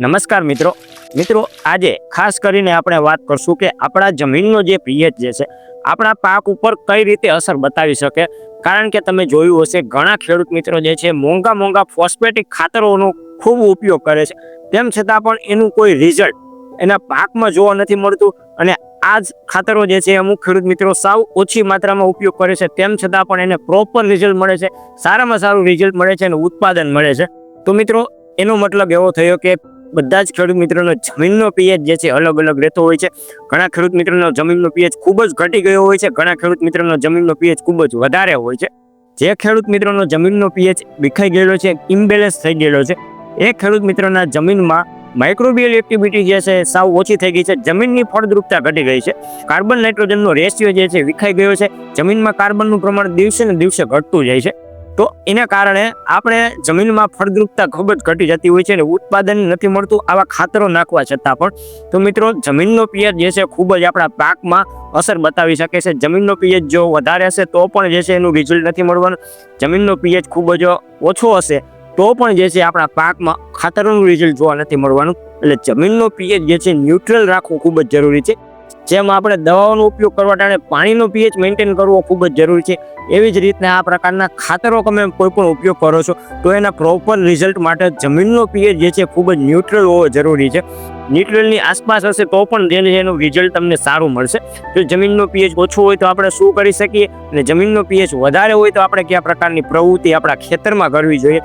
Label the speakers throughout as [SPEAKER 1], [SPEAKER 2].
[SPEAKER 1] નમસ્કાર મિત્રો. મિત્રો, આજે ખાસ કરીને આપણે વાત કરશું કે આપણા જમીનનો જે પીએચ જે છે, આપણા પાક ઉપર કઈ રીતે અસર બતાવી શકે. કારણ કે તમે જોયું હશે, ઘણા ખેડૂત મિત્રો જે છે, મોંઘા મોંઘા ફોસ્ફેટિક ખાતરોનો ખૂબ ઉપયોગ કરે છે. તેમ છતાં પણ એનું કોઈ રિઝલ્ટ એના પાકમાં જોવા નથી મળતું અને આ જ ખાતરો જે છે, અમુક ખેડૂત મિત્રો સાવ ઓછી માત્રામાં ઉપયોગ કરે છે. તેમ છતાં પણ એને પ્રોપર રિઝલ્ટ મળે છે, સારામાં સારું રિઝલ્ટ મળે છે અને ઉત્પાદન મળે છે. તો મિત્રો, એનો મતલબ એવો થયો કે બધા જ ખેડૂત મિત્રોનો જમીનનો પીએચ જે છે અલગ અલગ રહેતો હોય છે. ઘણા ખેડૂત મિત્રોનો જમીનનો પીએચ ખૂબ જ ઘટી ગયો હોય છે. ઘણા ખેડૂત મિત્રોનો જમીનનો પીએચ ખૂબ જ વધારે હોય છે. જે ખેડૂત મિત્રોનો જમીનનો પીએચ વિખાઈ ગયેલો છે ઇમ્બેલેન્સ થઈ ગયેલો છે. એ ખેડૂત મિત્રોના જમીનમાં માઇક્રોબિયલ એક્ટિવિટી જે છે સાવ ઓછી થઈ ગઈ છે. જમીનની ફળદ્રુપતા ઘટી ગઈ છે. કાર્બન નાઇટ્રોજનનો રેશિયો જે છે વિખાઈ ગયો છે. જમીનમાં કાર્બનનું પ્રમાણ દિવસે ને દિવસે ઘટતું જાય છે. તો એના કારણે આપણે જમીનમાં ફળદ્રુપતા ખૂબ જ ઘટી જતી હોય છે અને ઉત્પાદન નથી મળતું આવા ખાતરો નાખવા છતાં પણ. તો મિત્રો, જમીનનો પિયત જે છે ખૂબ જ આપણા પાકમાં અસર બતાવી શકે છે. જમીનનો પિયત જો વધારે હશે તો પણ જે છે એનું રિઝલ્ટ નથી મળવાનું. જમીનનો પિયત ખૂબ જ ઓછો હશે તો પણ જે છે આપણા પાકમાં ખાતરોનું રિઝલ્ટ જોવા નથી મળવાનું. એટલે જમીનનો પીએચ જે છે ન્યુટ્રલ રાખવું ખૂબ જ જરૂરી છે. જેમ આપણે દવાઓનો ઉપયોગ કરવા ટાણે પાણીનો પીએચ મેન્ટેન કરવો ખૂબ જ જરૂરી છે. એવી જ રીતના આ પ્રકારના ખાતરો તમે કોઈ પણ ઉપયોગ કરો છો, તો એના પ્રોપર રિઝલ્ટ માટે જમીનનો પીએચ જે છે ખૂબ જ ન્યુટ્રલ હોવો જરૂરી છે. ન્યુટ્રલની આસપાસ હશે તો પણ જેને એનું રિઝલ્ટ તમને સારું મળશે. જો જમીનનો પીએચ ઓછો હોય તો આપણે શું કરી શકીએ? અને જમીનનો પીએચ વધારે હોય તો આપણે કયા પ્રકારની પ્રવૃત્તિ આપણા ખેતરમાં કરવી જોઈએ?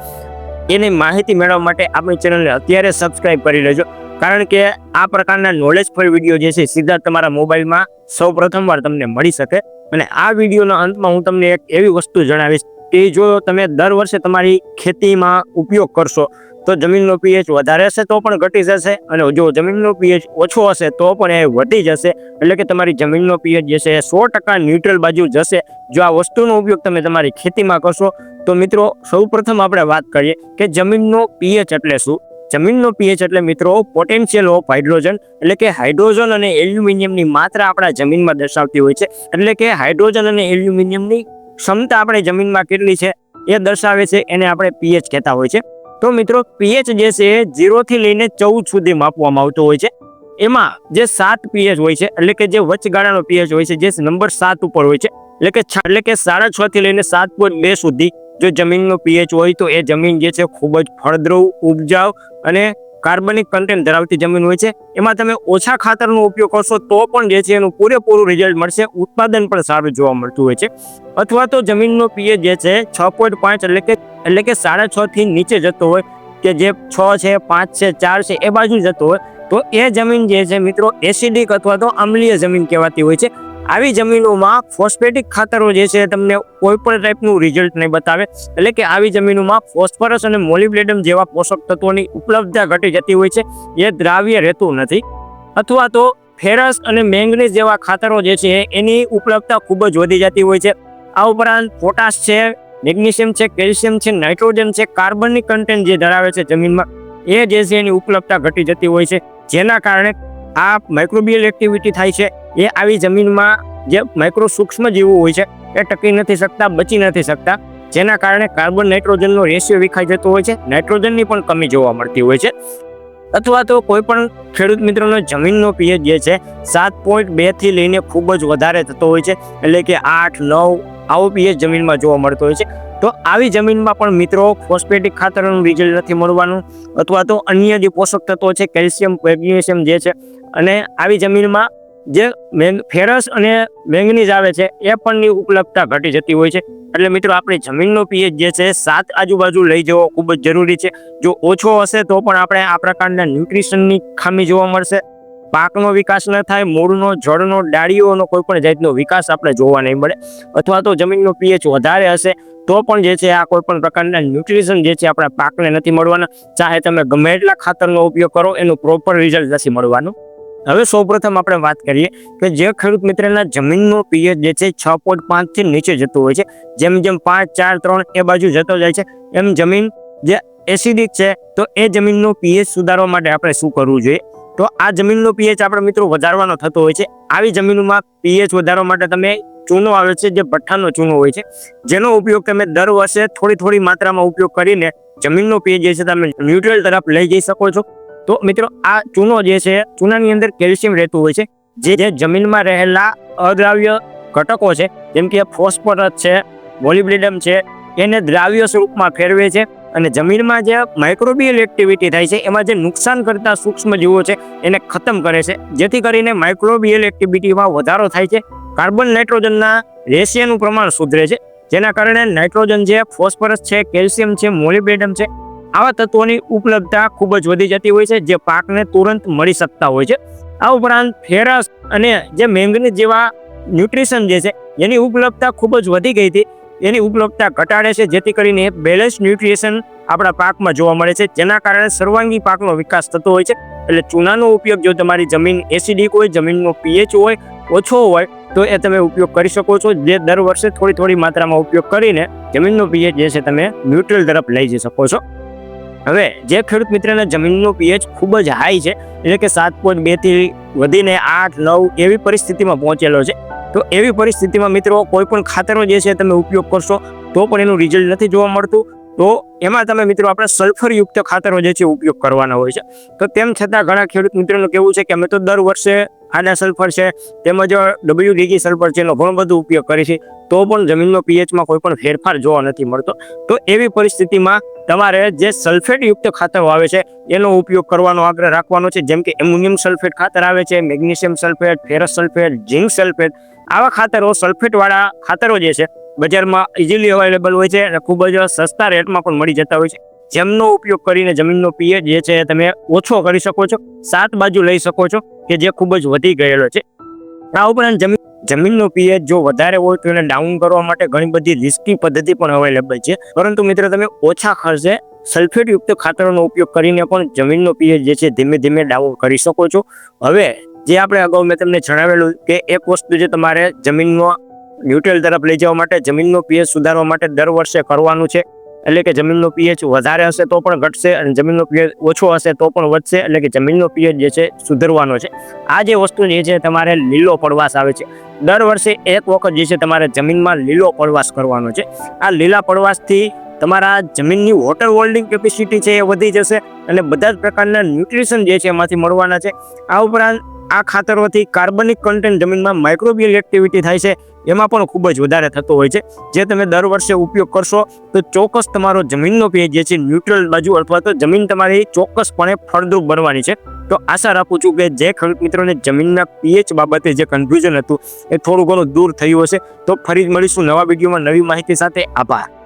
[SPEAKER 1] એની માહિતી મેળવવા માટે આપણી ચેનલને અત્યારે સબસ્ક્રાઈબ કરી લેજો. કારણ કે આ પ્રકારના નોલેજફુલ વીડિયો જે છે, સીધા તમારા મોબાઈલમાં સૌ પ્રથમવાર તમને મળી શકે. અને આ વિડીયોના અંતમાં હું તમને એક એવી વસ્તુ જણાવીશ કે જો તમે દર વર્ષે તમારી ખેતીમાં ઉપયોગ કરશો, તો જમીનનો પીએચ વધારે હશે તો પણ ઘટી જશે અને જો જમીનનો પીએચ ઓછો હશે તો પણ એ વધી જશે. એટલે કે તમારી જમીનનો પીએચ જે છે એ સો ટકા ન્યુટ્રલ બાજુ જશે. જો આ વસ્તુનો ઉપયોગ તમે તમારી ખેતીમાં કરશો, તો મિત્રો સૌપ્રથમ આપણે વાત કરીએ કે જમીનનો પીએચ એટલે શું? જમીનનો પીએચ એટલે મિત્રો પોટેન્શિયલ ઓફ હાઇડ્રોજન એટલે કે હાઇડ્રોજન અને એલ્યુમિનિયમની માત્રા આપણા જમીનમાં દર્શાવતી હોય છે. એટલે કે હાઇડ્રોજન અને એલ્યુમિનિયમની ક્ષમતા આપણે જમીનમાં કેટલી છે એ દર્શાવે છે, એને આપણે પીએચ કહેતા હોય છે. તો મિત્રો પીએચ જે છે એ ઝીરોથી લઈને ચૌદ સુધી માપવામાં આવતો હોય છે. એમાં જે સાત પીએચ હોય છે, એટલે કે જે વચગાળાનો પીએચ હોય છે, જે નંબર સાત ઉપર હોય છે. એટલે કે એટલે કે સાડા છ થી લઈને સાત પોઈન્ટ બે સુધી જો જમીનનો પીએચ હોય તો એ જમીન જે છે ખૂબ જ ફળદ્રુવ ઉપજાઉ અને કાર્બનિક કન્ટેન્ટ ધરાવતી જમીન હોય છે. એમાં તમે ઓછા ખાતરનો ઉપયોગ કરશો તો પણ જે છે એનું પૂરેપૂરું રિઝલ્ટ મળશે. ઉત્પાદન પણ સારું જોવા મળતું હોય છે. અથવા તો જમીનનો પીએચ જે છે છ પોઈન્ટ પાંચ એટલે કે એટલે કે સાડા છથી નીચે જતો હોય કે જે છ છે, પાંચ છે, ચાર છે એ બાજુ જતો હોય તો એ જમીન જે છે મિત્રો એસિડિક અથવા તો આમલીય જમીન કહેવાતી હોય છે. આવી જમીનોમાં ફોસ્ફેટિક ખાતરો જે છે તમને કોઈ પણ ટાઈપનું રિઝલ્ટ નહીં બતાવે. એટલે કે આવી જમીનોમાં ફોસ્ફરસ અને મોલિબ્લેડમ જેવા પોષક તત્વોની ઉપલબ્ધતા ઘટી જતી હોય છે. એ દ્રાવ્ય રહેતું નથી. અથવા તો ફેરસ અને મેંગનીઝ જેવા ખાતરો જે છે એની ઉપલબ્ધતા ખૂબ જ વધી જતી હોય છે. આ ઉપરાંત પોટાશ છે, મેગ્નેશિયમ છે, કેલ્શિયમ છે, નાઇટ્રોજન છે, કાર્બનની કન્ટેન્ટ જે ધરાવે છે જમીનમાં, એ જે છે એની ઉપલબ્ધતા ઘટી જતી હોય છે. જેના કારણે આ માઇક્રોબિયલ એક્ટિવિટી થાય છે. એ આવી જમીનમાં જે માઇક્રો સૂક્ષ્મ જીવો હોય છે, એ ટકી નથી શકતા, બચી નથી શકતા. જેના કારણે કાર્બન નાઇટ્રોજનનો રેશિયો વિખાઈ જતો હોય છે. નાઇટ્રોજનની પણ કમી જોવા મળતી હોય છે. અથવા તો કોઈ પણ ખેડૂત મિત્રોનો જમીનનો પીએચ જે છે, સાત પોઈન્ટ બેથી લઈને ખૂબ જ વધારે થતો હોય છે. એટલે કે આઠ, નવ આવો પીએચ જમીનમાં જોવા મળતો હોય છે. તો આવી જમીનમાં પણ મિત્રો ફોસ્ફેટિક ખાતરનું રિઝલ્ટ નથી મળવાનું અથવા તો અન્ય જે પોષક તત્વો છે કેલ્શિયમ મેગ્નેશિયમ જે છે, અને આવી જમીનમાં જે ફેરસ અને મેંગનીઝ આવે છે, એ પણની ઉપલબ્ધતા ઘટી જતી હોય છે. એટલે મિત્રો, આપણે જમીનનો પીએચ જે છે, સાત આજુબાજુ લઈ જવો ખૂબ જ જરૂરી છે. જો ઓછો હશે તો પણ આપણે આ પ્રકારના ન્યુટ્રિશનની ખામી જોવા મળશે. પાકનો વિકાસ ન થાય, મૂળનો, જળનો, ડાળીઓનો કોઈ પણ જાતનો વિકાસ આપણે જોવા નહીં મળે. અથવા તો જમીનનો પીએચ વધારે હશે, તો પણ જે છે, આ કોઈ પણ પ્રકારના ન્યુટ્રિશન જે છે, આપણા પાકને નથી મળવાના. ચાહે તમે ગમે એટલા ખાતરનો ઉપયોગ કરો, એનું પ્રોપર રિઝલ્ટ નથી મળવાનું. હવે સૌપ્રથમ આપણે વાત કરીએ કે જે ખેડૂત મિત્રના જમીનનો પીએચ જે છે છ પોઈન્ટ પાંચથી નીચે જતું હોય છે. જેમ જેમ પાંચ, ચાર, ત્રણ એ બાજુ જતો જાય છે, એમ જમીન જે એસિડિક છે, તો એ જમીનનો પીએચ સુધારવા માટે આપણે શું કરવું જોઈએ? તો આ જમીનનો પીએચ આપણે મિત્રો વધારવાનો થતો હોય છે. આવી જમીનોમાં પીએચ વધારવા માટે તમે ચૂનો આવે છે, જે ભઠ્ઠાનો ચૂનો હોય છે, જેનો ઉપયોગ તમે દર વર્ષે થોડી થોડી માત્રામાં ઉપયોગ કરીને જમીનનો પીએચ જે છે તમે ન્યુટ્રલ તરફ લઈ જઈ શકો છો. તો મિત્રો, આ ચૂનો જે છે, ચૂનાની અંદર કેલ્શિયમ રહેતું હોય છે, જે જે જમીનમાં રહેલા અદ્રાવ્ય ઘટકો છે, જેમ કે ફોસ્ફરસ છે મોલિબ્લિડમ છે, એને દ્રાવ્ય સ્વરૂપમાં ફેરવે છે અને જમીનમાં જે માઇક્રોબિયલ એક્ટિવિટી થાય છે, એમાં જે નુકસાન કરતા સૂક્ષ્મ જીવો છે, એને ખતમ કરે છે. જેથી કરીને માઇક્રોબિયલ એક્ટિવિટીમાં વધારો થાય છે. કાર્બન નાઇટ્રોજનના રેશિયાનું પ્રમાણ સુધરે છે. જેના કારણે નાઇટ્રોજન છે ફોસ્ફરસ છે, કેલ્શિયમ છે મોલિબ્રિડમ છે આવા તત્વોની ઉપલબ્ધતા ખૂબ જ વધી જતી હોય છે, જે પાકને તુરંત મળી શકતા હોય છે. આ ઉપરાંત ફેરસ અને જે મેંગનીઝ જેવા ન્યુટ્રિશન જે છે, એની ઉપલબ્ધતા ખૂબ જ વધી ગઈ હતી. એની ઉપલબ્ધતા ઘટાડે છે, જેથી કરીને બેલેન્સ ન્યુટ્રિશન આપણા પાકમાં જોવા મળે છે. જેના કારણે સર્વાંગી પાકનો વિકાસ થતો હોય છે. એટલે ચૂનાનો ઉપયોગ જો તમારી જમીન એસિડિક હોય, જમીનનો પીએચ હોય, ઓછો હોય, તો એ તમે ઉપયોગ કરી શકો છો. જે દર વર્ષે થોડી થોડી માત્રામાં ઉપયોગ કરીને જમીનનો પીએચ જે છે, તમે ન્યુટ્રલ તરફ લઈ જઈ શકો છો. હવે જે ખેડૂત મિત્રને જમીનનો પીએચ ખૂબ જ હાઈ છે, એટલે કે સાત પોઈન્ટ બેથી વધીને આઠ, નવ એવી પરિસ્થિતિમાં પહોંચેલો છે. તો એવી પરિસ્થિતિમાં મિત્રો કોઈ પણ ખાતરો જે છે તમે ઉપયોગ કરશો તો પણ એનું રિઝલ્ટ નથી જોવા મળતું. તો એમાં તમે મિત્રો આપણે સલ્ફરયુક્ત ખાતરો જે છે ઉપયોગ કરવાના હોય છે. તો તેમ છતાં ઘણા ખેડૂત મિત્રોનું કેવું છે કે અમે તો દર વર્ષે આડા સલ્ફર છે, તેમજ ડબલ્યુ ડીજી સલ્ફર છે એનો ઘણો બધો ઉપયોગ કરે છે તો પણ જમીનનો પીએચમાં કોઈ પણ ફેરફાર જોવા નથી મળતો. તો એવી પરિસ્થિતિમાં તમારે જે સલ્ફેટયુક્ત ખાતરો આવે છે, એનો ઉપયોગ કરવાનો આગ્રહ રાખવાનો છે. જેમ કે એમ્યુનિયમ સલ્ફેટ ખાતર આવે છે magnesium sulphate ferrous sulphate zinc sulphate આવા ખાતરો સલ્ફેટવાળા ખાતરો જે છે બજારમાં ઇઝીલી અવેલેબલ હોય છે અને ખૂબ જ સસ્તા રેટમાં પણ મળી જતા હોય છે. જેમનો ઉપયોગ કરીને જમીનનો પીએચ જે છે તમે ઓછો કરી શકો છો. સાત બાજુ લઈ શકો છો કે જે ખૂબ જ વધી ગયેલો છે. આ ઉપરાંત જમીન જમીનનો પીએચ જો વધારે હોય તો એને ડાઉન કરવા માટે ઘણી બધી રિસ્કી પદ્ધતિ પણ અવેલેબલ છે. પરંતુ મિત્ર, તમે ઓછા ખર્ચે સલ્ફેટયુક્ત ખાતરોનો ઉપયોગ કરીને પણ જમીનનો પીએચ જે છે ધીમે ધીમે ડાઉન કરી શકો છો. હવે, જે આપણે અગાઉ મેં તમને જણાવેલું કે એક વસ્તુ જે તમારે જમીનનો ન્યુટ્રલ તરફ લઈ જવા માટે જમીનનો પીએચ સુધારવા માટે દર વર્ષે કરવાનું છે. એટલે કે જમીનનો પીએચ વધારે હશે તો પણ ઘટશે અને જમીનનો પીએચ ઓછો હશે તો પણ વધશે. એટલે કે જમીનનો પીએચ જે છે સુધરવાનો છે. આ જે વસ્તુ જે છે તમારે લીલો પડવાશ આવે છે. દર વર્ષે એક વખત જે છે તમારે જમીનમાં લીલો પડવાશ કરવાનો છે. આ લીલા પડવાશથી તમારા જમીનની વોટર હોલ્ડિંગ કેપેસિટી છે એ વધી જશે. અને બધા જ પ્રકારના ન્યુટ્રિશન જે છે એમાંથી મળવાના છે. આ ઉપરાંત આ ખાતરોથી કાર્બનિક કન્ટેન્ટ જમીનમાં માઇક્રોબિયલ એક્ટિવિટી થાય છે. એમાં પણ ખૂબ જ વધારે થતો હોય છે. જે તમે દર વર્ષે ઉપયોગ કરશો, તો ચોક્કસ તમારો જમીનનો પીએચ જે છે ન્યુટ્રલ બાજુ અથવા તો જમીન તમારી ચોક્કસપણે ફળદ્રુપ બનવાની છે. તો આશા રાખું છું કે જે ખેડૂત મિત્રોને જમીનના પીએચ બાબતે જે કન્ફ્યુઝન હતું, એ થોડું ઘણું દૂર થયું હશે. તો ફરી મળીશું નવા વિડીયોમાં નવી માહિતી સાથે. આભાર.